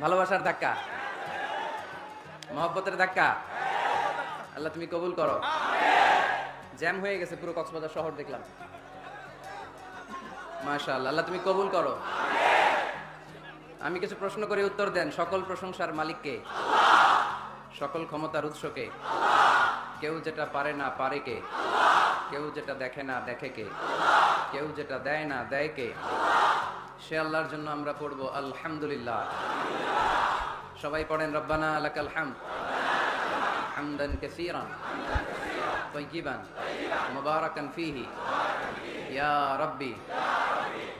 ভালোবাসার ধাক্কা। মহব্বতের ধাক্কা। আল্লাহ, তুমি কবুল করো। জ্যাম হয়ে গেছে পুরো কক্সবাজার শহর দেখলাম। মাশাআল্লাহ, আল্লাহ, তুমি কবুল করো। আমি কিছু প্রশ্ন করে উত্তর দেন। সকল প্রশংসার মালিককে। সকল ক্ষমতার উৎসকে। কেউ যেটা পারে না, পারে কে? কেউ যেটা দেখে না, দেখে কে? কেউ যেটা দেয় না, দেয় কে? সে আল্লাহর জন্য আমরা পড়ব আলহামদুলিল্লাহ সবাই পড়েন রব্বানা লাকাল হামদ হামদান কাসীরান طيبا مباركا فيه يا ربي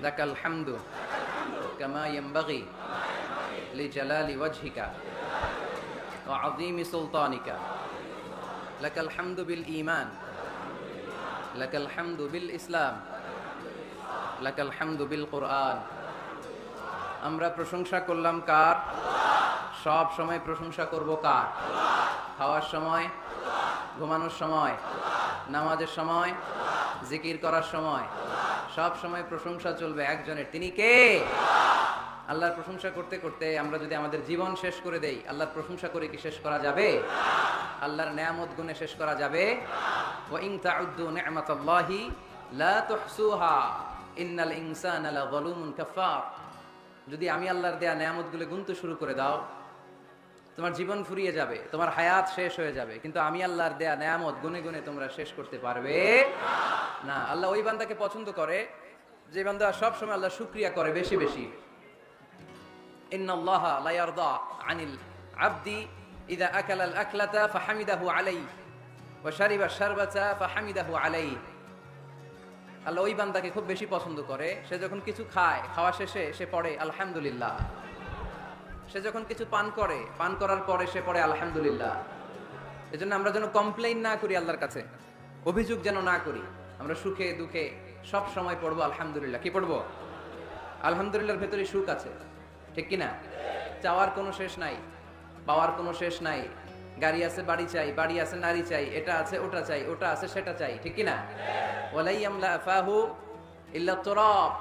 لك الحمد كما ينبغي لجلال وجهك وعظيم سلطانك لك الحمد بالإيمان لك الحمد بالإسلام লাকাল হামদু বিল কোরআন। আমরা প্রশংসা করলাম কার? সব সময় প্রশংসা করব কার? খাওয়ার সময়? ঘুমানোর সময়? নামাজের সময়? জিকির করার সময়? সব সময় প্রশংসা চলবে একজনের। তিনি কে? আল্লাহর প্রশংসা করতে করতে আমরা যদি আমাদের জীবন শেষ করে দেই, আল্লাহর প্রশংসা করে কি শেষ করা যাবে? আল্লাহর নেয়ামত গুণে শেষ করা যাবে? লা ইন্নাল ইনসানা লাযালুমুন কাফার যদি আমি আল্লাহর দেয়া নেয়ামতগুলো গুনতে শুরু করে দাও, তোমার জীবন ফুরিয়ে যাবে, তোমার হায়াত শেষ হয়ে যাবে, কিন্তু আমি আল্লাহর দেয়া নেয়ামত গুনে গুনে তোমরা শেষ করতে পারবে না। আল্লাহ ওই বান্দাকে পছন্দ করে, যে বান্দা সব সময় আল্লাহ শুক্রিয়া করে বেশি বেশি। ইন্নাল্লাহা লা ইয়ারদা আনিল আবদি ইদা আকালা আল আকলাতা ফাহামিদাহু আলাইহি, ওয়া শারিবা শারবাতা ফাহামিদাহু আলাইহি। আল্লাহ ওই বান্দাকে খুব বেশি পছন্দ করে। সে যখন কিছু খায়, খাওয়া শেষে সে পড়ে, আলহামদুলিল্লাহ। সে যখন কিছু পান করে, পান করার পরে সে পড়ে, আলহামদুলিল্লাহ। এজন্য আমরা যেন কমপ্লেইন না করি আল্লাহর কাছে, অভিযোগ যেন না করি। আমরা সুখে, দুঃখে সব সময় পড়ব, আলহামদুলিল্লাহ। কি পড়ব? আলহামদুলিল্লাহর ভেতরে সুখ আছে। ঠিক কি না চাওয়ার কোনো শেষ নাই, পাওয়ার কোনো শেষ নাই। গাড়ি আছে, বাড়ি চাই, বাড়ি আছে, নারী চাই, এটা আছে, ওটা চাই, ওটা আছে, সেটা চাই, ঠিক কি না আমলা ফাহু ইল্লা তুরাব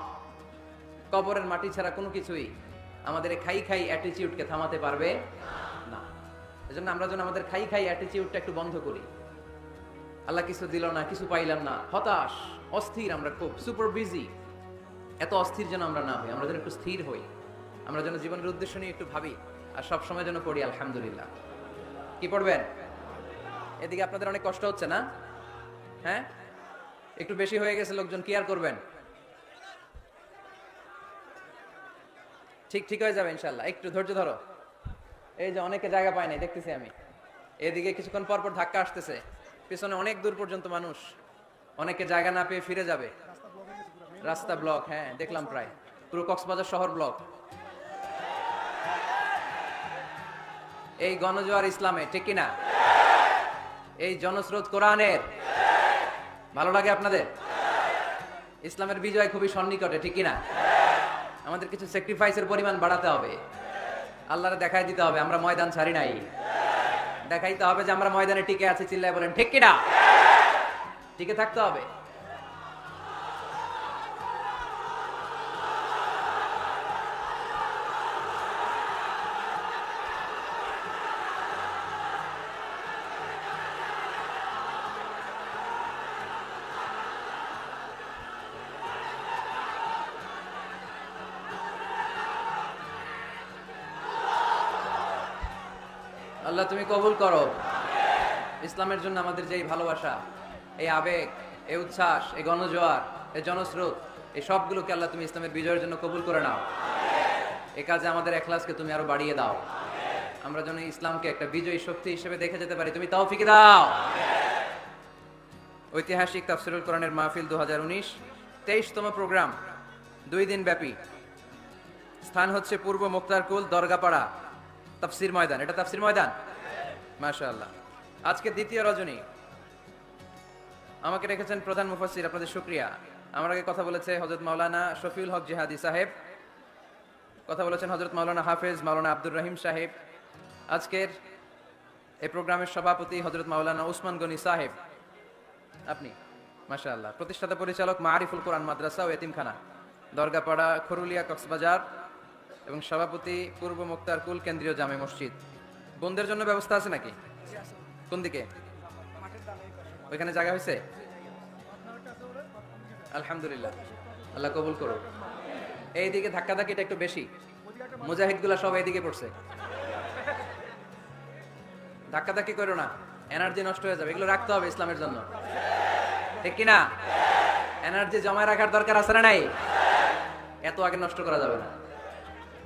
কবরের মাটি ছাড়া কোনো কিছুই আমাদের এই খাই খাই অ্যাটিটিউডকে থামাতে পারবে না। এজন্য আমরা যেন আমাদের খাই খাই অ্যাটিটিউডটা একটু বন্ধ করি। আল্লাহ কিছু দিল না, কিছু পাইলাম না। হতাশ, অস্থির আমরা খুব সুপার বিজি এত অস্থির যেন আমরা না হই, আমরা যেন একটু স্থির হই। আমরা যেন জীবনের উদ্দেশ্য নিয়ে একটু ভাবি, আর সব সময় যেন পড়ি, আলহামদুলিল্লাহ। কি পড়বেন? এদিকে আপনাদের অনেক কষ্ট হচ্ছে না? হ্যাঁ? একটু বেশি হয়ে গেছে লোকজন, কি আর করবেন? ঠিক ঠিক হয়ে যাবে ইনশাল্লাহ একটু ধৈর্য ধরো। এই যে অনেকে জায়গা পায় নাই, দেখতেছি আমি। এদিকে কিছুক্ষণ পর পর ধাক্কা আসতেছে। পিছনে অনেক দূর পর্যন্ত মানুষ। অনেকে জায়গা না পেয়ে ফিরে যাবে। রাস্তা ব্লক হ্যাঁ দেখলাম প্রায়। পুরো কক্সবাজার শহর ব্লক। এই গণজোয়ার ইসলামে, ঠিক কিনা? এই জনস্রোত কোরআনের, ভালো লাগে আপনাদের? ইসলামের বিজয় খুবই সন্নিকটে, ঠিক কিনা? আমাদের কিছু স্যাক্রিফাইসের পরিমাণ বাড়াতে হবে। আল্লাহরে দেখাই দিতে হবে, আমরা ময়দান ছাড়ি নাই। দেখাইতে হবে যে আমরা ময়দানে টিকে আছি, চিল্লায় বলেন, ঠিক কিনা? টিকে থাকতে হবে। আল্লাহ, তুমি কবুল করো। ইসলামের জন্য আমাদের যে এই ভালোবাসা, এই আবেগ, এই উচ্ছ্বাস, এই গণজোয়ার এই জনস্রোত, এই সবগুলোকে আল্লাহ তুমি ইসলামের বিজয়ের জন্য কবুল করে নাও। এ কাজে আমাদের এখলাসকে তুমি আরও বাড়িয়ে দাও। আমরা যেন ইসলামকে একটা বিজয়ী শক্তি হিসেবে দেখে যেতে পারি। তুমি তাও ফিকে দাও। ঐতিহাসিক তাফসিরুল কোরআনের মাহফিল দু হাজার উনিশ, তেইশতম প্রোগ্রাম, দুই দিন ব্যাপী। স্থান হচ্ছে পূর্ব মুক্তারকুল দরগাপাড়া। তাফসির ময়দান, এটা তাফসির ময়দান? মাশাআল্লাহ। আজকে দ্বিতীয় রজনী। আমাকে রেখেছেন প্রধান মুফাসসির, আপনাদের শুকরিয়া। আমার আগে কথা বলেছে হযরত মাওলানা শফিউল হক জিহাদি সাহেব। কথা বলেছেন হযরত মাওলানা হাফেজ মাওলানা আব্দুর রহিম সাহেব। আজকের এই প্রোগ্রামের সভাপতি হযরত মাওলানা উসমান গনি সাহেব। আপনি, মাশাআল্লাহ। প্রতিষ্ঠাতা পরিচালক মারিফুল কোরআন মাদ্রাসা ও এতিমখানা। দরগাপাড়া, খরুলিয়া, কক্সবাজার। এবং সভাপতি পূর্ব মুক্তার কুল কেন্দ্রীয় জামে মসজিদ। বোনদের জন্য ব্যবস্থা আছে নাকি? কোন দিকে? ওইখানে জায়গা হয়েছে? আলহামদুলিল্লাহ। আল্লাহ কবুল করো এইদিকে ধাক্কা ধাক্কিটা একটু বেশি। মুজাহিদগুলা সব এইদিকে পড়ছে। ধাক্কা ধাক্কি করো না। এনার্জি নষ্ট হয়ে যাবে। এগুলো রাখতে হবে ইসলামের জন্য। ঠিক কিনা? এনার্জি জমায় রাখার দরকার আছে না নাই? এত আগে নষ্ট করা যাবে না।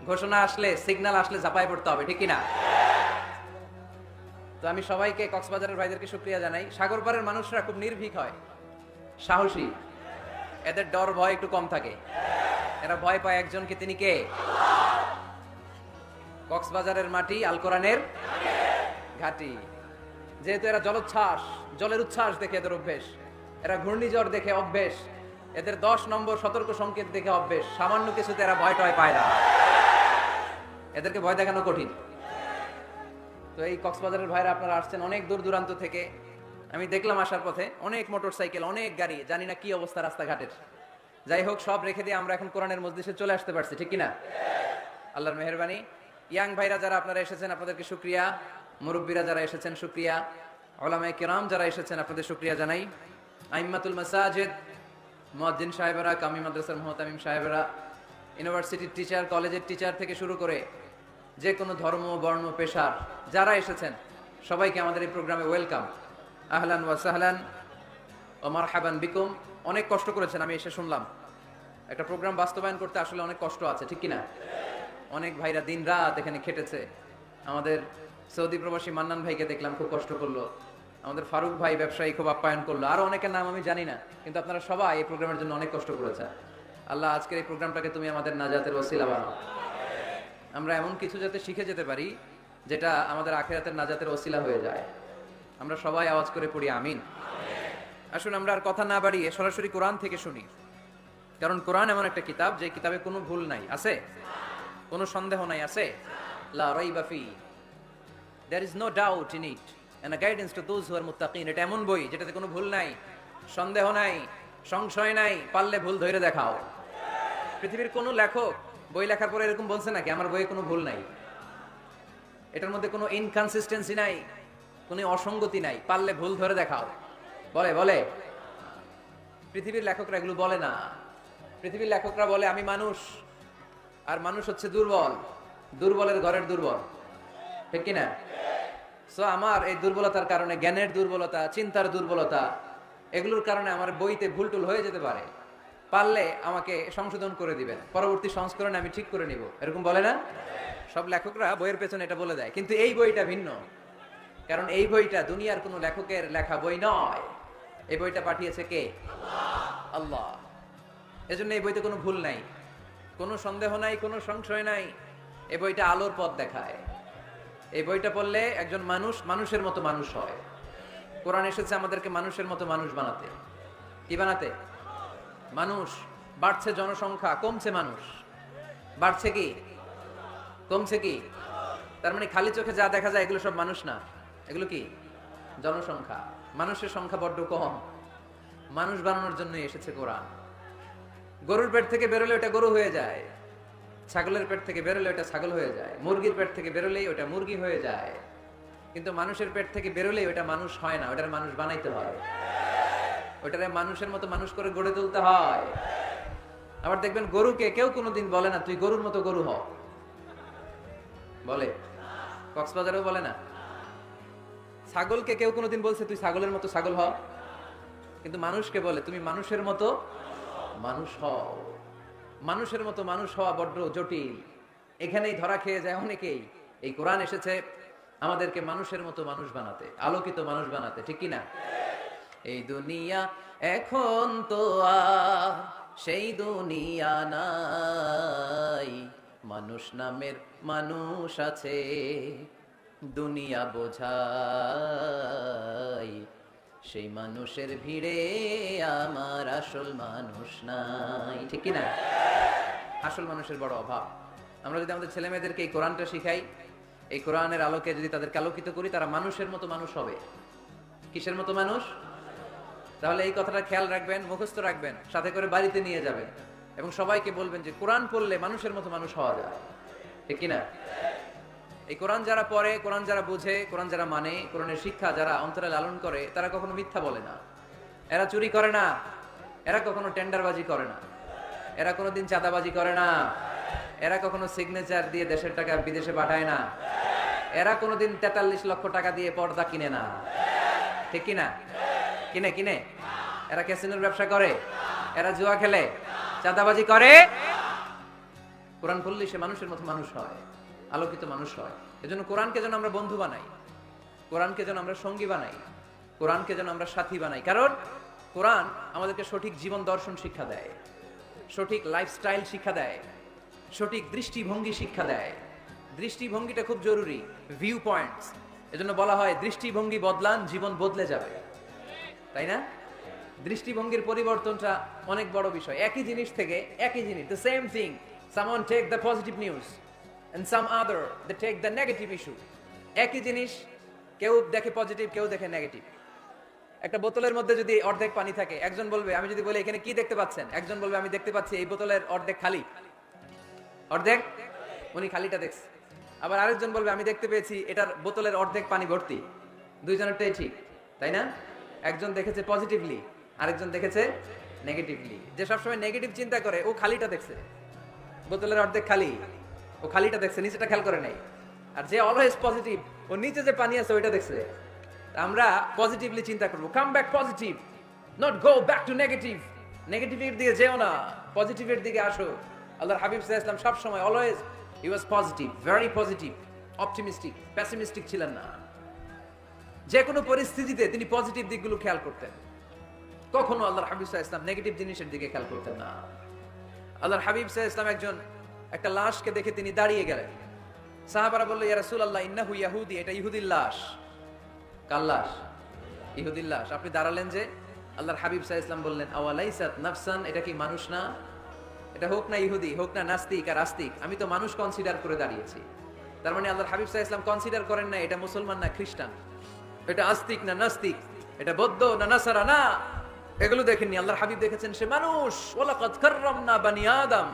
ঘোষণা আসলে সিগন্যাল আসলে ঝাঁপায় পড়তে হবে, ঠিক কিনা? তো আমি সবাইকে, কক্সবাজারের ভাইদেরকে শুক্রিয়া জানাই। সাগর মানুষরা খুব নির্ভীক হয়, সাহসী। এদের ডর, ভয় একটু কম থাকে। এরা ভয় পায় একজনকে, তিনি কে? কক্সবাজারের মাটি, আল কোরআনের ঘাটি। যেহেতু এরা জলোচ্ছ্বাস, জলের উচ্ছ্বাস দেখে এদের অভ্যেস। এরা ঘূর্ণিঝড় দেখে অভ্যেস। এদের দশ নম্বর সতর্ক সংকেত দেখে অভ্যেস। সামান্য কিছুতে এরা ভয় টয় পায় না। এদেরকে ভয় দেখানো কঠিন। তো এই কক্সবাজারের ভাইরা আপনারা আসছেন অনেক দূর দূরান্ত থেকে। আমি দেখলাম আসার পথে অনেক মোটর সাইকেল অনেক গাড়ি, জানি না কি অবস্থা রাস্তাঘাটের। যাই হোক, সব রেখে দিয়ে আমরা এখন কোরআনের মসজিদে চলে আসতে পারছি, ঠিক কিনা? আল্লাহর মেহরবানি। ইয়াং ভাইরা যারা আপনারা এসেছেন, আপনাদেরকে শুক্রিয়া। মুরব্বীরা যারা এসেছেন, শুক্রিয়া। ওলামায়ে কিরাম যারা এসেছেন, আপনাদের শুক্রিয়া জানাই। আইম্মাতুল মাসাজেদ, মুয়াজ্জিন সাহেবেরা, কামি মাদ্রাসার মুহতামিম সাহেবেরা, ইউনিভার্সিটির টিচার, কলেজের টিচার থেকে শুরু করে যে কোনো ধর্ম, বর্ণ, পেশার যারা এসেছেন, সবাইকে আমাদের এই প্রোগ্রামে ওয়েলকাম। আহলান ওয়া সাহলান ও মারহাবান বিকুম। অনেক কষ্ট করেছেন, আমি এসে শুনলাম। একটা প্রোগ্রাম বাস্তবায়ন করতে আসলে অনেক কষ্ট আছে, ঠিক কিনা? অনেক ভাইরা দিন রাত এখানে খেটেছে। আমাদের সৌদি প্রবাসী মান্নান ভাইকে দেখলাম, খুব কষ্ট করল। আমাদের ফারুক ভাই ব্যবসায়ী খুব আপ্যায়ন করল। আরও অনেকের নাম আমি জানি না, কিন্তু আপনারা সবাই এই প্রোগ্রামের জন্য অনেক কষ্ট করেছে আল্লাহ আজকের এই প্রোগ্রামটাকে তুমি আমাদের নাজাতের ওসিলা বানাও। আমরা এমন কিছু যাতে শিখে যেতে পারি, যেটা আমাদের আখেরাতের নাজাতের ওসিলা হয়ে যায়। আমরা সবাই আওয়াজ করে পড়ি, আমিন। আসুন আমরা আর কথা না বাড়িয়ে সরাসরি কোরআন থেকে শুনি। কারণ কোরআন এমন একটা কিতাব, যে কিতাবে কোনো ভুল নাই। আছে? কোনো সন্দেহ নাই, আছে? লা নো ডাউট টু এটা এমন বই, যেটাতে কোনো ভুল নাই, সন্দেহ নাই, সংশয় নাই, পারলে ভুল ধরে দেখাও। পৃথিবীর কোনো লেখক বই লেখার পরে এরকম বলছে নাকি? আমার বইয়ে কোনো ভুল নাই। এটার মধ্যে কোনো ইনকনসিস্টেন্সি নাই, কোনো অসঙ্গতি নাই। পারলে ভুল ধরে দেখাও। বলে বলে। পৃথিবীর লেখকরা এগুলো বলে না। পৃথিবীর লেখকরা বলে, আমি মানুষ, আর মানুষ হচ্ছে দুর্বল। দুর্বলের ঘরের দুর্বল। ঠিক কিনা? সো আমার এই দুর্বলতার কারণে, জ্ঞানের দুর্বলতা, চিন্তার দুর্বলতা, এগুলোর কারণে আমার বইতে ভুল টুল হয়ে যেতে পারে। পারলে আমাকে সংশোধন করে দিবেন। পরবর্তী সংস্করণে আমি ঠিক করে নিব। এরকম বলে না? সব লেখকরা বইয়ের পেছনে এটা বলে দেয়। কিন্তু এই বইটা ভিন্ন। কারণ এই বইটা দুনিয়ার কোনো লেখকের লেখা বই নয়। এই বইটা পাঠিয়েছে কে? আল্লাহ। এজন্য এই বইতে কোনো ভুল নাই। কোনো সন্দেহ নাই, কোনো সংশয় নাই। এই বইটা আলোর পথ দেখায়। এই বইটা পড়লে একজন মানুষ মানুষের মতো মানুষ হয়। কোরআন এসেছে আমাদেরকে মানুষের মতো মানুষ বানাতে। কি বানাতে? মানুষ, বাড়ছে জনসংখ্যা, কমছে মানুষ। বাড়ছে কি? কমছে কি? তার মানে খালি চোখে যা দেখা যায়, এগুলো সব মানুষ না। এগুলো কি? জনসংখ্যা। মানুষের সংখ্যা বড্ড কম। মানুষ বানানোর জন্য এসেছে কোরআন। গরুর পেট থেকে বেরোলে ওটা গরু হয়ে যায়। ছাগলের পেট থেকে বেরোলে ওটা ছাগল হয়ে যায়। মুরগির পেট থেকে বেরোলেই ওটা মুরগি হয়ে যায়। কিন্তু মানুষের পেট থেকে বেরোলেই ওটা মানুষ হয় না, ওটার মানুষ বানাইতে হয়। ওটারে মানুষের মতো মানুষ করে গড়ে তুলতে হয়। আবার দেখবেন গরুকে কেউ কোনোদিন বলে না, তুই গরুর মতো গরু হ। বলে। কক্সবাজারেও বলে না। ছাগলকে কেউ কোনোদিন বলছে, তুই ছাগলের মতো ছাগল হ। কিন্তু মানুষকে বলে, তুমি মানুষের মতো মানুষ হও মানুষের মতো মানুষ হওয়া বড্ড জটিল। এখানেই ধরা খেয়ে যায় অনেকেই। এই কোরআন এসেছে আমাদেরকে মানুষের মতো মানুষ বানাতে, আলোকিত মানুষ বানাতে, ঠিক কি না? এই দুনিয়া এখন তো আর সেই দুনিয়া নাই। মানুষ নামের মানুষ আছে, দুনিয়া বোঝাই। সেই মানুষের ভিড়ে আমার আসল মানুষ নাই। ঠিক না আসল মানুষের বড় অভাব। আমরা যদি আমাদের ছেলে মেয়েদেরকে এই কোরআনটা শিখাই, এই কোরআনের আলোকে যদি তাদেরকে আলোকিত করি, তারা মানুষের মতো মানুষ হবে। কিসের মতো মানুষ? তাহলে এই কথাটা খেয়াল রাখবেন, মুখস্থ রাখবেন, সাথে করে বাড়িতে নিয়ে যাবেন এবং সবাইকে বলবেন যে কোরআন পড়লে মানুষের মতো মানুষ হওয়া যায়। ঠিক কিনা? এই কোরআন যারা পড়ে, কোরআন যারা বুঝে, কোরআন যারা মানে কোরআনের শিক্ষা যারা অন্তরে লালন করে, তারা কখনো মিথ্যা বলে না। এরা চুরি করে না। এরা কখনো টেন্ডারবাজি করে না। এরা কোনোদিন চাঁদাবাজি করে না। এরা কখনো সিগনেচার দিয়ে দেশের টাকা বিদেশে পাঠায় না। এরা কোনোদিন তেতাল্লিশ লক্ষ টাকা দিয়ে পর্দা কিনে না। ঠিক কিনা? কিনে কিনে। এরা ক্যাসিনোর ব্যবসা করে, এরা জুয়া খেলে, চাঁদাবাজি করে। কোরআন পড়লে সে মানুষের মতো মানুষ হয়, আলোকিত মানুষ হয়। এজন্য কোরআনকে যেন আমরা বন্ধু বানাই, কোরআনকে যেন আমরা সঙ্গী বানাই, কোরআনকে যেন আমরা সাথী বানাই। কারণ কোরআন আমাদেরকে সঠিক জীবন দর্শন শিক্ষা দেয়, সঠিক লাইফস্টাইল শিক্ষা দেয়, সঠিক দৃষ্টিভঙ্গি শিক্ষা দেয়। দৃষ্টিভঙ্গিটা খুব জরুরি ভিউ পয়েন্টস এজন্য বলা হয় দৃষ্টিভঙ্গি বদলান, জীবন বদলে যাবে। তাই না? দৃষ্টিভঙ্গির পরিবর্তনটা অনেক বড় বিষয়। একই জিনিস থেকে একই জিনিস the same thing someone take the positive news and some other they take the negative issue একই জিনিস, কেউ দেখে পজিটিভ কেউ দেখে নেগেটিভ একটা বোতলের মধ্যে যদি অর্ধেক পানি থাকে, একজন বলবে, আমি যদি বলি, এখানে কি দেখতে পাচ্ছেন? একজন বলবে, আমি দেখতে পাচ্ছি এই বোতলের অর্ধেক খালি। অর্ধেক? উনি খালিটা দেখছে। আবার আরেকজন বলবে, আমি দেখতে পেয়েছি, এটার বোতলের অর্ধেক পানি ভর্তি। দুইজনেরটাই ঠিক, তাই না? একজন দেখেছে পজিটিভলি আরেকজন দেখেছে নেগেটিভলি যে সবসময় নেগেটিভ চিন্তা করে, ও খালিটা দেখছে। বোতলের অর্ধেক খালি। ও খালিটা দেখছে, নিচেটা খেয়াল করে নাই। আর যে অলওয়েজ পজিটিভ ও নিচে যে পানি আছে, ওইটা দেখছে। আমরা পজিটিভলি চিন্তা করব। Come back positive not go back to negative নেগেটিভের দিকে যেও না পজিটিভের দিকে আসো। আল্লাহর হাবিব সাল্লাল্লাহু আলাইহি ওয়াসাল্লাম সব সময় always he was positive very positive optimistic pessimistic ছিলেন না। যে কোনো পরিস্থিতিতে তিনি পজিটিভ দিকগুলো খেয়াল করতেন। কখনো আল্লাহর হাবিব আলাইহি ওয়াসাল্লাম নেগেটিভ জিনিসের দিকে খেয়াল করতেন না। আল্লাহর হাবিব আলাইহি ওয়াসাল্লাম একজন, একটা লাশকে দেখে তিনি দাঁড়িয়ে গেলেন। সাহাবারা বলল, ইয়া রাসূলুল্লাহ, ইন্নাহু ইয়াহুদি। এটা ইহুদির লাশ। কার লাশ? ইহুদির লাশ। আপনি দাঁড়ালেন যে আল্লাহর হাবিব আলাইহি ওয়াসাল্লাম বললেন, আওয়ালাইসাত নাফসান? এটা কি মানুষ না? এটা হোক না ইহুদি, হোক না নাস্তিক আর আস্তিক, আমি তো মানুষ কনসিডার করে দাঁড়িয়েছি। তার মানে আল্লাহর হাবিব সাল্লাল্লাহু ইসলাম কনসিডার করেন না, এটা মুসলমান না খ্রিস্টান। এটা আস্তিক না নাস্তিক? এটা বৌদ্ধ না নাসারা? না। এগুলো দেখেননি, আল্লাহর হাবিব দেখেছেন সে মানুষ। ওয়ালাকাদ কাররামনা বানি আদম।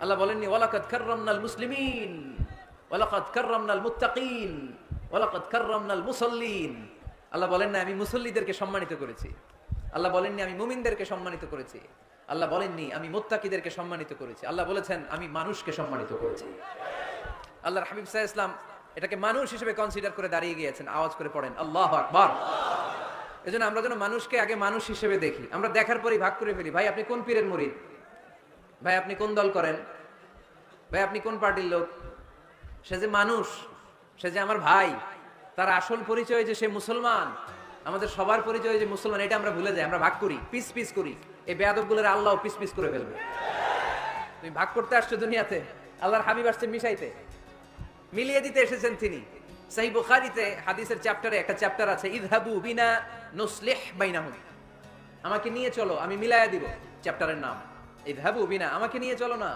আল্লাহ বলেননি, ওয়ালাকাদ কাররামনাল মুসলিমিন। ওয়ালাকাদ কাররামনাল মুত্তাকিন। ওয়ালাকাদ কাররামনাল মুসাল্লিন। আল্লাহ বলেন না আমি মুসল্লিদেরকে সম্মানিত করেছি। আল্লাহ বলেননি, আমি মুমিনদেরকে সম্মানিত করেছি। আল্লাহ বলেননি, আমি মুত্তাকিদেরকে সম্মানিত করেছি। আল্লাহ বলেছেন, আমি মানুষকে সম্মানিত করেছি। আল্লাহর হাবিব সাহ ইসলাম এটাকে মানুষ হিসেবে কনসিডার করে দাঁড়িয়ে গিয়েছেন, আওয়াজ করে পড়েন, আল্লাহ আকবার। এজন্য আমরা যেন মানুষকে আগে মানুষ হিসেবে দেখি। আমরা দেখার পরই ভাগ করে ফেলি, ভাই আপনি কোন পীরের মুরিদ ভাই আপনি কোন দল করেন? ভাই আপনি কোন পার্টির লোক? সে যে মানুষ, সে যে আমার ভাই, তার আসল পরিচয় যে সে মুসলমান, আমাদের সবার পরিচয় যে মুসলমান, এটা আমরা ভুলে যাই, আমরা ভাগ করি, পিস পিস করি। এই বেয়াদবগুলোর আল্লাহ পিস পিস করে ফেলবে। তুমি ভাগ করতে আসছো দুনিয়াতে, আল্লাহর হাবিব আসছে মিশাইতে। মিলিয়ে দিতে এসেছেন তিনি। সাহি বুখারিতে হাদিসের চ্যাপ্টারে একটা চ্যাপ্টার আছে ইদহাবু বিনা নুসলিহ বাইনাহুম। আমাকে নিয়ে চলো, আমি মিলায়া দিব চ্যাপ্টারের নাম। ইদহাবু বিনা, আমাকে নিয়ে চলো না,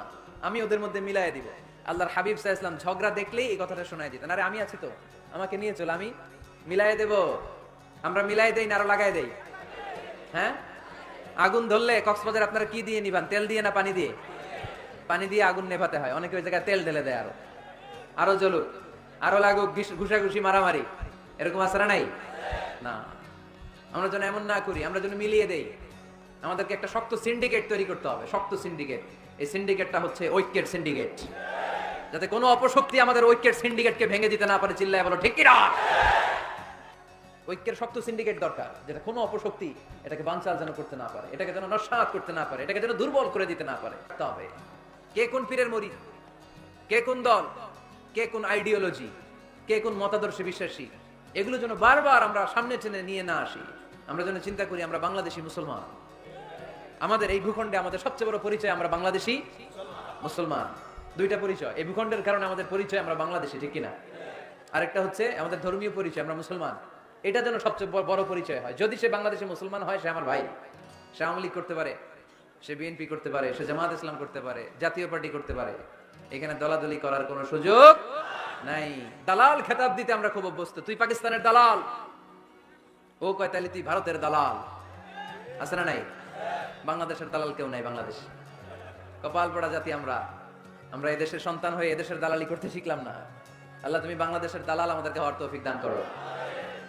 আমি ওদের মধ্যে মিলায়া দিব। আল্লাহর হাবিব সাহা ইসলাম ঝগড়া দেখলেই এই কথাটা শোনায় দিতেন। আরে, আমি আছি তো, আমাকে নিয়ে চলো, আমি মিলায় দেব। আমরা মিলাই দেই না, আরও লাগাই দেই? হ্যাঁ? আগুন ধরলে কক্সবাজার আপনারা কি দিয়ে নিবান? তেল দিয়ে না পানি দিয়ে? পানি দিয়ে আগুন নেভাতে হয়, অনেকে ওই জায়গায় তেল ঢেলে দেয় আরও। আরও জ্বলুক, আরও লাগুক ঘুষাঘুষি, মারামারি। এরকম আসারা নাই? না। আমরা যেন এমন না করি, আমরা যেন মিলিয়ে দেই। আমাদেরকে একটা শক্ত সিন্ডিকেট তৈরি করতে হবে, শক্ত সিন্ডিকেট এই সিন্ডিকেটটা হচ্ছে ঐক্যের সিন্ডিকেট যাতে কোনো অপশক্তি আমাদের ঐক্যের সিন্ডিকেটকে ভেঙে দিতে না পারে, চিল্লায় বলো, ঠিক কিনা ঐক্যের শক্ত সিন্ডিকেট দরকার, যেটা কোনো অপশক্তি এটাকে বাঞ্চাল যেন করতে না পারে, এটাকে যেন নস্বাত করতে না পারে, এটাকে যেন দুর্বল করে দিতে না পারে। তবে, কে কোন পীরের মরি কে কোন দল? কে কোন আইডিওলজি কে কোন মতাদর্শে বিশ্বাসী, এগুলো যেন বারবার আমরা সামনে টেনে নিয়ে না আসি। আমরা যেন চিন্তা করি আমরা বাংলাদেশি মুসলমান। আমাদের এই ভূখণ্ডে আমাদের সবচেয়ে বড় পরিচয় আমরা বাংলাদেশি মুসলমান। দুইটা পরিচয়। এই ভূখণ্ডের কারণে আমাদের পরিচয় আমরা বাংলাদেশি, ঠিক কিনা? আরেকটা হচ্ছে আমাদের ধর্মীয় পরিচয়, আমরা মুসলমান। এটা যেন সবচেয়ে বড়- পরিচয় হয়। যদি সে বাংলাদেশে মুসলমান হয়, সে আমার ভাই। সে আওয়ামী লীগ করতে পারে, সে বিএনপি করতে পারে, সে জামাত ইসলাম করতে পারে, জাতীয় পার্টি করতে পারে। এখানে দলাদলি করার কোনো সুযোগ নাই। দালাল খেতাব দিতে আমরা খুব অভ্যস্ত। তুই পাকিস্তানের দালাল। ও কয় তাহলে তুই ভারতের দালাল। আছে না নাই? বাংলাদেশের দালাল কেউ নাই বাংলাদেশ। কপাল পড়া জাতি আমরা। আমরা এদেশের সন্তান হয়ে এদেশের দালালি করতে শিখলাম না। আল্লাহ, তুমি বাংলাদেশের দালাল আমাদেরকে হওয়ার তৌফিক দান করো।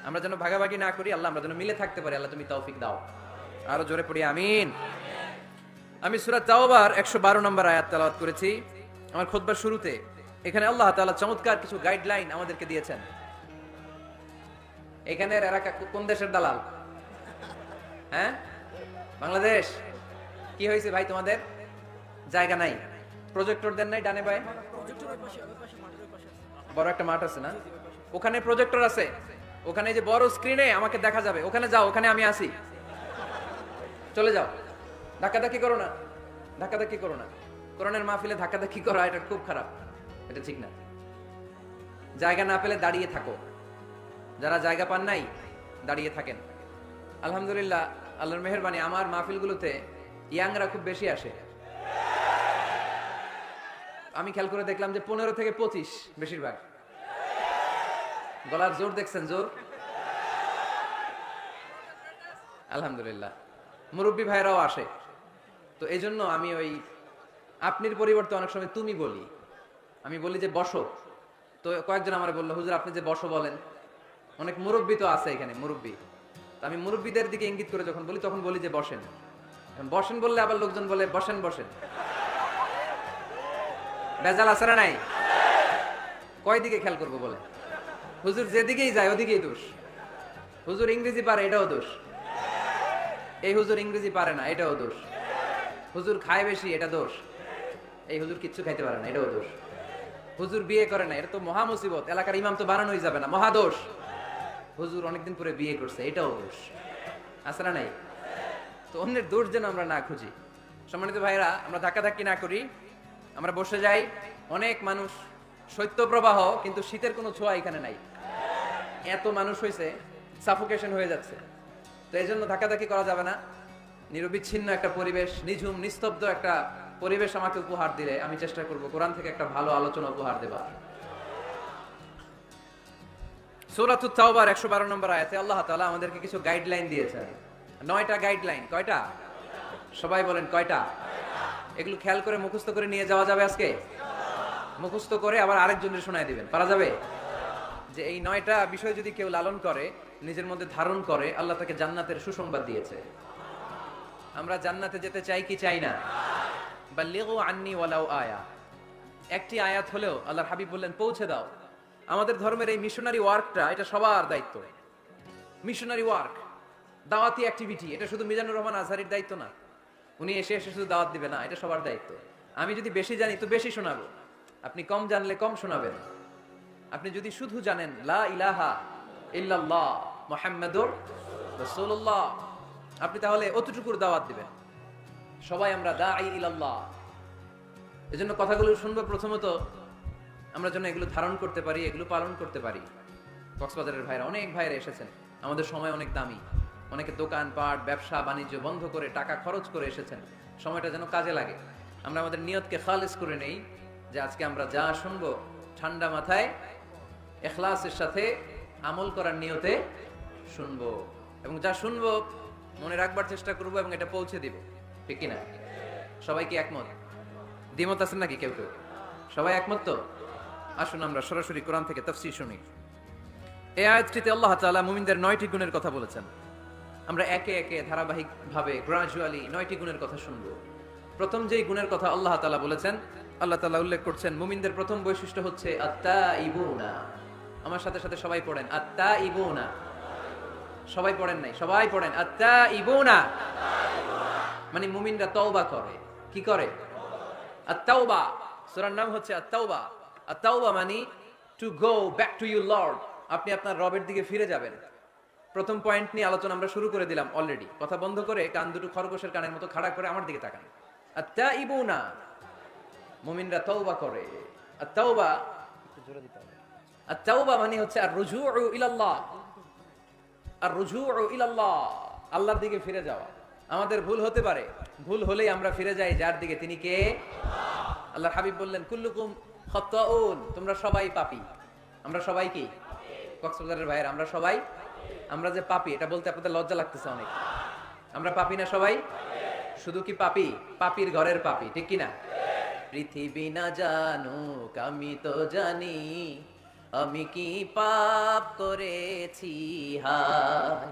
আমরা যেন ভাগাভাগি না করি, আল্লাহ আমরা যেন মিলে থাকতে পারি। আল্লাহ, তুমি তৌফিক দাও। আরও জোরে পড়ি, আমিন। আমি সুরাত তাওবার একশো বারো নম্বর আয়াত তেলাওয়াত করেছি। আমার খোদবার শুরুতে এখানে আল্লাহ তাআলা চমৎকার কিছু গাইডলাইন আমাদেরকে দিয়েছেন। এখানে এরা কা- কোন দেশের দালাল? হ্যাঁ? বাংলাদেশ? কি হয়েছে ভাই তোমাদের? জায়গা নাই। প্রজেক্টর দেন নাই ডানে ভাই বড় একটা মাঠ আছে না? ওখানে প্রজেক্টর আছে। ওখানে যে বড় স্ক্রিনে আমাকে দেখা যাবে। ওখানে যাও, ওখানে আমি আসি চলে যাও। ধাক্কাধাক্কি করো না। ধাক্কাধাক্কি করো না। করোনার মাহফিলে ধাক্কাধাক্কি করা, এটা খুব খারাপ। এটা ঠিক না। জায়গা না পেলে দাঁড়িয়ে থাকো। যারা জায়গা পান নাই, দাঁড়িয়ে থাকেন। আলহামদুলিল্লাহ, আল্লাহর মেহরবানি, আমার মাহফিলগুলোতে ইয়াংরা খুব বেশি আসে। আমি খেয়াল করে দেখলাম যে পনেরো থেকে পঁচিশ বেশিরভাগ। গলার জোর দেখছেন, জোর? আলহামদুলিল্লাহ। মুরব্বী ভাইরাও আসে। তো এই জন্য আমি ওই আপনির পরিবর্তে অনেক সময় তুমি বলি। আমি বলি যে, বসো। তো কয়েকজন আমার বলল, হুজুর, আপনি যে বসো বলেন। অনেক মুরব্বী তো আছে এখানে, মুরব্বী। তো আমি মুরব্বীদের দিকে ইঙ্গিত করে যখন বলি, তখন বলি যে, বসেন। বসেন বললে আবার লোকজন বলে, বসেন বসেন। বেজাল আছে না নাই? কয় দিকে খেয়াল করব বলে হুজুর যেদিকেই যায়, ওদিকেই দোষ। হুজুর ইংরেজি পারে, এটাও দোষ। এই হুজুর ইংরেজি পারে না, এটাও দোষ। হুজুর খায় বেশি, এটা দোষ। এই হুজুর কিচ্ছু খাইতে পারে না, এটাও দোষ। হুজুর বিয়ে করে না এটা তো মহা মুসিবত, এলাকার ইমাম তো বানানোই যাবে না মহাদোষ হুজুর অনেকদিন পরে বিয়ে করছে, এটাও দোষ। না নাই? তো অন্যের দোষ যেন আমরা না খুঁজি। সম্মানিত ভাইরা আমরা ধাক্কাধাক্কি না করি, আমরা বসে যাই। অনেক মানুষ, শৈত্য প্রবাহ, কিন্তু শীতের কোনো ছোঁয়া এখানে নাই। এত মানুষ হয়েছে সাফোকেশন হয়ে যাচ্ছে। তো এই জন্য ধাক্কাধাক্কি করা যাবে না। নিরবিচ্ছিন্ন একটা পরিবেশ, নিঝুম, নিস্তব্ধ একটা পরিবেশ আমাকে উপহার দিলে, আমি চেষ্টা করব কোরআন থেকে একটা ভালো আলোচনা উপহার দেবার। সূরাতুত তাওবার 112 নম্বর আয়াতে আল্লাহ তাআলা আমাদেরকে কিছু গাইডলাইন দিয়েছেন। নয়টা গাইডলাইন কয়টা? সবাই বলেন কয়টা? এগুলো খেয়াল করে মুখস্থ করে নিয়ে যাওয়া যাবে আজকে? মুখস্থ করে আবার আরেকজনের শোনায় দিবেন, পারা যাবে? যে এই নয়টা বিষয় যদি কেউ লালন করে, নিজের মধ্যে ধারণ করে, আল্লাহ তাকে জান্নাতের সুসংবাদ দিয়েছে। আমরা জান্নাতে যেতে চাই কি চাই না? বা আয়া। একটি আয়াত হলেও আল্লাহর হাবিব বললেন, পৌঁছে দাও। আমাদের ধর্মের এই মিশনারি ওয়ার্কটা এটা সবার দায়িত্ব। মিশনারি ওয়ার্ক দাওয়াতি অ্যাক্টিভিটি এটা শুধু মিজানুর রহমান আজহারির দায়িত্ব না। উনি এসে এসে শুধু দাওয়াত দিবে না, এটা সবার দায়িত্ব। আমি যদি বেশি জানি, তো বেশি শোনাবো। আপনি কম জানলে কম শোনাবেন। আপনি যদি শুধু জানেন, লা ইলাহা ইল্লাল্লাহ মুহাম্মাদুর রাসূলুল্লাহ, আপনি তাহলে অতটুকুর দাওয়াত দিবেন। সবাই আমরা দাঈ ইলাল্লাহ। এজন্য কথাগুলো শুনব প্রথমত, আমরা যেন এগুলো ধারণ করতে পারি, এগুলো পালন করতে পারি। কক্সবাজারের ভাইরা, অনেক ভাইরা এসেছেন। আমাদের সময় অনেক দামি। অনেকে দোকান, পাট, ব্যবসা, বাণিজ্য বন্ধ করে টাকা খরচ করে এসেছেন। সময়টা যেন কাজে লাগে। আমরা আমাদের নিয়তকে খালেজ করে নেই যে আজকে আমরা যা শুনব ঠান্ডা মাথায় এখলাসের সাথে আমল করার নিয়তে শুনব। এবং যা শুনব মনে রাখবার চেষ্টা করব এবং এটা পৌঁছে দিব। ঠিক কিনা? সবাই কি একমত? দ্বিমত আছেন নাকি কেউ কেউ? সবাই একমত তো? আসুন আমরা সরাসরি কোরআন থেকে তফসির শুনি। এই আয়াতটিতে আল্লাহ তাআলা মুমিনদের নয়টি গুণের কথা বলেছেন। আমরা একে একে ধারাবাহিকভাবে গ্রাজুয়ালি নয়টি গুণের কথা শুনব। প্রথম যেই গুণের কথা আল্লাহ তালা বলেছেন, আল্লাহ তালা উল্লেখ করছেন, মুমিনদের প্রথম বৈশিষ্ট্য হচ্ছে আত্তা ইবুনা আমার সাথে সাথে সবাই পড়েন আত্তা ইবুনা সবাই পড়েন নাই, সবাই পড়েন আত্তা ইবুনা মানে মুমিনরা তওবা করে। কি করে? আত্তাওবা। সূরার নাম হচ্ছে আত্তাওবা। আত্তাওবা মানে to go back to you lord আপনি আপনার রবের দিকে ফিরে যাবেন। প্রথম পয়েন্ট নিয়ে আলোচনা আমরা শুরু করে দিলাম অলরেডি কথা বন্ধ করে কান দুটো খরগোশের কানের মতো খাড়া করে আমার দিকে তাকান। আত্তাইবুনা। মুমিনরা তওবা করে। আত্তাওবা। আত্তাওবা মানে হচ্ছে আর রুজুউ ইলাল্লাহ। আর রুজুউ ইলাল্লাহ। আল্লাহর দিকে ফিরে যাওয়া। আমাদের ভুল হতে পারে। ভুল হলেই আমরা ফিরে যাই, যার দিকে তিনি কে? আল্লাহ হাবিব বললেন, কুল্লুকুম তোমরা সবাই পাপী। আমরা সবাই কি? কক্সবাজারের ভাইয়ের, আমরা সবাই? আমরা যে পাপি, এটা বলতে আপনাদের লজ্জা লাগতেছে অনেক। আমরা পাপি না সবাই? শুধু কি পাপি? পাপির ঘরের পাপি, ঠিক কি না পৃথিবী না জানুক, আমি তো জানি, আমি কি পাপ করেছি, হায়।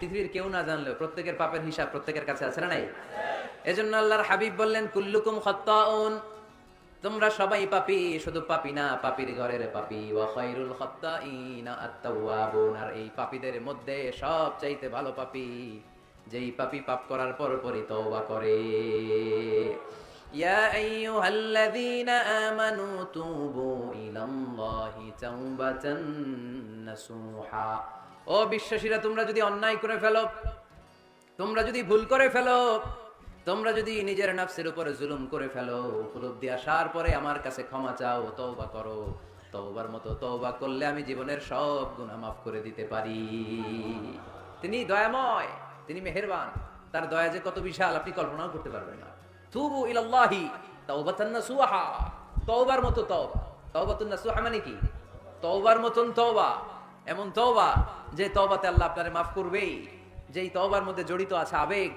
পৃথিবীর কেউ না জানলেও, প্রত্যেকের পাপের হিসাব প্রত্যেকের কাছে আছে না নাই? এজন্য আল্লাহর হাবিব বললেন, কুল্লুকুম খাত্তাউন। তোমরা সবাই পাপি, শুধু পাপি না, পাপির ঘরের পাপি। ওয়া খাত্তাইনা আত-তাওয়াবুন। আর এই পাপীদের মধ্যে সবচাইতে ভালো পাপি, যেই পাপি পাপ করার পর পরই তওবা করে। ইয়া আইয়ুহাল্লাযীনা আমানু তুবু ইলাল্লাহি তাওবাতান নাসুহা। ও বিশ্বাসীরা তোমরা যদি অন্যায় করে ফেলো, তোমরা যদি ভুল করে ফেলো, তোমরা যদি নিজের নাফসের উপরে জুলুম করে ফেলো, উপলব্ধি আসার পরে আমার কাছে ক্ষমা চাও, তওবা করো। তওবার মতো তওবা করলে আমি জীবনের সব গুনাহ মাফ করে দিতে পারি। তিনি দয়াময়, তিনি মেহেরবান, তার দয়া যে কত বিশাল, আপনি কল্পনাও করতে পারবেন না। তুবু ইলাল্লাহি তাওবাতান নাসুহা, তওবার মতো তওবা। তাওবাতুন নাসুহা মানে কি? তওবার মতন তওবা, এমন তওবা যে তওবাতে আল্লাহ আপনারে মাফ করবেই, যেই তওবার মধ্যে জড়িত আছে আবেগ,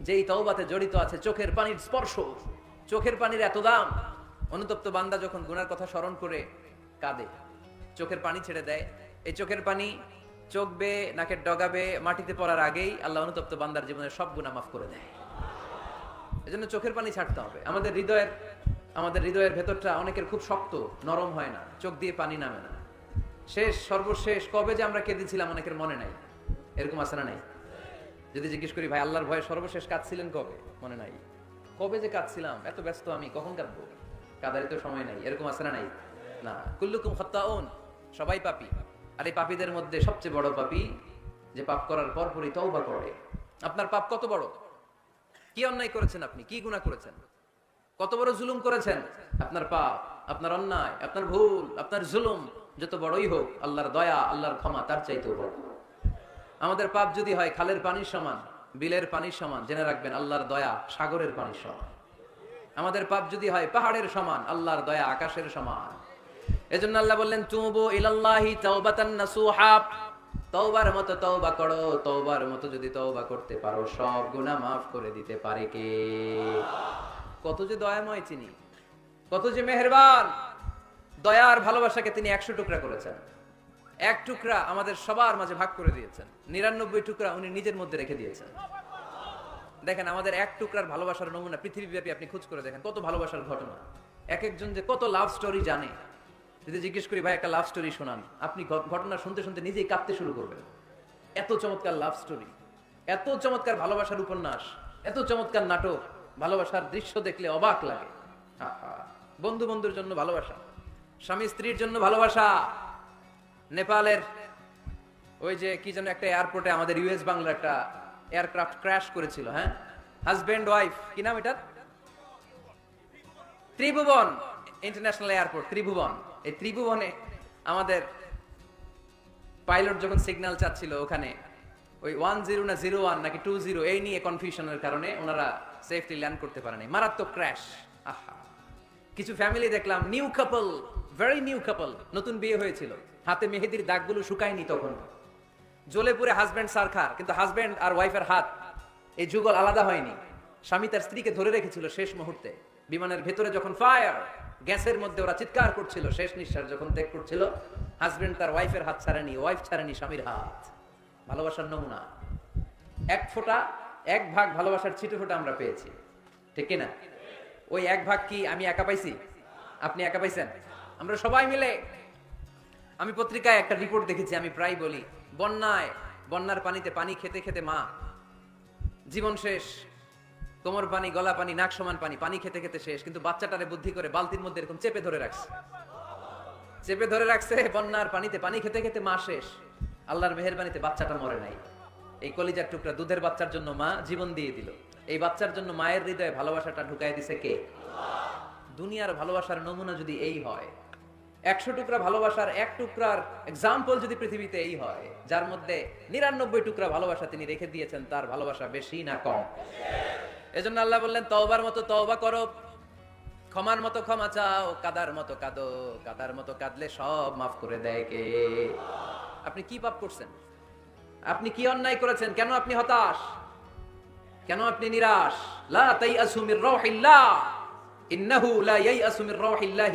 যেই তওবাতে জড়িত আছে চোখের পানির স্পর্শ, চোখের পানির এত দাম। অনুতপ্ত বান্দা যখন গুনার কথা স্মরণ করে, কাঁদে, চোখের পানি ছেড়ে দেয়। এই চোখের পানি চোখ নাকের ডগাবে, মাটিতে পড়ার আগেই আল্লাহ অনুতপ্ত বান্দার জীবনের সব গুনাহ মাফ করে দেয়। এজন্য চোখের পানি ছাড়তে হবে। আমাদের হৃদয়ের আমাদের হৃদয়ের ভেতরটা অনেকের খুব শক্ত, নরম হয় না। চোখ দিয়ে পানি নামে না। শেষ, সর্বশেষ, কবে যে আমরা কেঁদেছিলাম অনেকের মনে নাই। এরকম আছে না নাই? যদি জিজ্ঞেস করি, ভাই, আল্লাহর ভয়ে সর্বশেষ কাঁদছিলেন কবে? মনে নাই। কবে যে কাঁদছিলাম? এত ব্যস্ত আমি, কখন কাঁদবো? কাদারে তো সময় নাই। এরকম আছে না নাই? না। কুল্লুকুম খত্তাউন, সবাই পাপি। আর এই পাপীদের মধ্যে সবচেয়ে বড় পাপি, যে পাপ করার পর পরই তওবা করে। আপনার পাপ কত বড়? কি অন্যায় করেছেন আপনি? কি গুনাহ করেছেন? কত বড় জুলুম করেছেন? আপনার পাপ, আপনার অন্যায়, আপনার ভুল, আপনার জুলুম যত বড়ই হোক, আল্লাহর দয়া, আল্লাহর ক্ষমা তার চাইতেও বড় আমাদের পাপ যদি হয়, খালের পানির সমান, বিলের পানির সমান, জেনে রাখবেন, আল্লাহর দয়া সাগরের পানির সমান। আমাদের পাপ যদি হয়, পাহাড়ের সমান, আল্লাহর দয়া আকাশের সমান। এজন্য আল্লাহ বললেন, তুবু ইলাল্লাহি তাওবাতান নাসুহা। তওবার মতো তওবা করো, তওবার মতো যদি তওবা করতে পারো, সব গুনাহ মাফ করে দিতে পারে কে? কত যে দয়াময় চিনি কত যে মেহেরবান। দয়ার ভালোবাসাকে তিনি একশো টুকরা করেছেন। এক টুকরা আমাদের সবার মাঝে ভাগ করে দিয়েছেন। নিরানব্বই টুকরা উনি নিজের মধ্যে রেখে দিয়েছেন। দেখেন, আমাদের এক টুকরার ভালোবাসার নমুনা পৃথিবীব্যাপী আপনি খোঁজ করে দেখেন, কত ভালোবাসার ঘটনা। এক একজন যে কত লাভ স্টোরি জানে, যদি জিজ্ঞেস করি, ভাই, একটা লাভ স্টোরি শোনান। আপনি ঘটনা শুনতে শুনতে নিজেই কাঁদতে শুরু করবেন। এত চমৎকার লাভ স্টোরি এত চমৎকার ভালোবাসার উপন্যাস, এত চমৎকার নাটক, ভালোবাসার দৃশ্য দেখলে অবাক লাগে। বন্ধু বন্ধুর জন্য ভালোবাসা। স্বামী স্ত্রীর জন্য ভালোবাসা। নেপালের ওই যে কি যেন একটা এয়ারপোর্টে আমাদের ইউএস বাংলার একটা এয়ারক্রাফট ক্র্যাশ করেছিল হ্যাঁ? হাজবেন্ড ওয়াইফ কি নাম এটা ত্রিভুবন ইন্টারন্যাশনাল এয়ারপোর্ট ত্রিভুবন। এই ত্রিভুবনে আমাদের পাইলট যখন সিগন্যাল চাচ্ছিল ওখানে, ওই ওয়ান জিরো না জিরো ওয়ান নাকি টু জিরো এই নিয়ে কনফিউশনের কারণে ওনারা সেফটি ল্যান্ড করতে পারেনি। মারাত্মক ক্র্যাশ আহা। কিছু ফ্যামিলি দেখলাম new couple very new couple নতুন বিয়ে হয়েছিল। হাতে মেহেদির দাগগুলো শুকায়নি তখন। জ্বলে পুরে হাজব্যান্ড সারখা, কিন্তু হাজব্যান্ড আর ওয়াইফের হাত, এই যুগল আলাদা হয়নি। স্বামী তার স্ত্রীকে ধরে রেখেছিল শেষ মুহূর্তে। বিমানের ভেতরে যখন ফায়ার গ্যাসের মধ্যে ওরা চিৎকার করছিল, শেষ নিঃশ্বাস যখন ত্যাগ করছিল হাজব্যান্ড তার ওয়াইফের হাত ছাড়েনি ওয়াইফ ছাড়েনি স্বামীর হাত। ভালোবাসার নমুনা। এক ফোঁটা, এক ভাগ ভালোবাসার ছিটে ফোঁটা আমরা পেয়েছি। ঠিক কিনা? ওই এক ভাগ কি আমি একা পাইছি? আপনি একা পাইছেন? আমরা সবাই মিলে, আমি পত্রিকায় একটা রিপোর্ট দেখেছি, আমি প্রায় বলি, বন্যায়, বন্যার পানিতে পানি খেতে খেতে মা, জীবন শেষ, কোমর পানি, গলা পানি, নাক সমান পানি পানি খেতে খেতে শেষ, কিন্তু বাচ্চাটারে বুদ্ধি করে বালতির মধ্যে এরকম চেপে ধরে রাখছে। চেপে ধরে রাখছে, বন্যার পানিতে পানি খেতে খেতে মা শেষ। আল্লাহর মেহেরবানিতে বাচ্চাটা মরে নাই। এই কলিজার টুকরা দুধের বাচ্চার জন্য মা জীবন দিয়ে দিল। এই বাচ্চার জন্য মায়ের হৃদয়ে ভালোবাসাটা ঢুকাই দিছে কে? দুনিয়ার ভালোবাসার নমুনা যদি এই হয়, একশো টুকরা ভালোবাসার এক টুকরার এক্সাম্পল যদি পৃথিবীতে এই হয়, যার মধ্যে নিরানব্বই টুকরা ভালোবাসা তিনি রেখে দিয়েছেন, তার ভালোবাসা বেশি না কম। এজন্য আল্লাহ বললেন, তওবার মতো তওবা করো। ক্ষমার মতো ক্ষমা চাও, কাদার মতো কাঁদো, কাদার মতো কাঁদলে সব মাফ করে দেয় কে? আপনি কি পাপ করছেন? আপনি কি অন্যায় করেছেন? কেন আপনি হতাশ? কেন আপনি নিরাশ? লা তাইয়াসু মির রাউহিল্লাহ। ইন্নাহু লা ইয়াইয়াসু মির রাউহিল্লাহি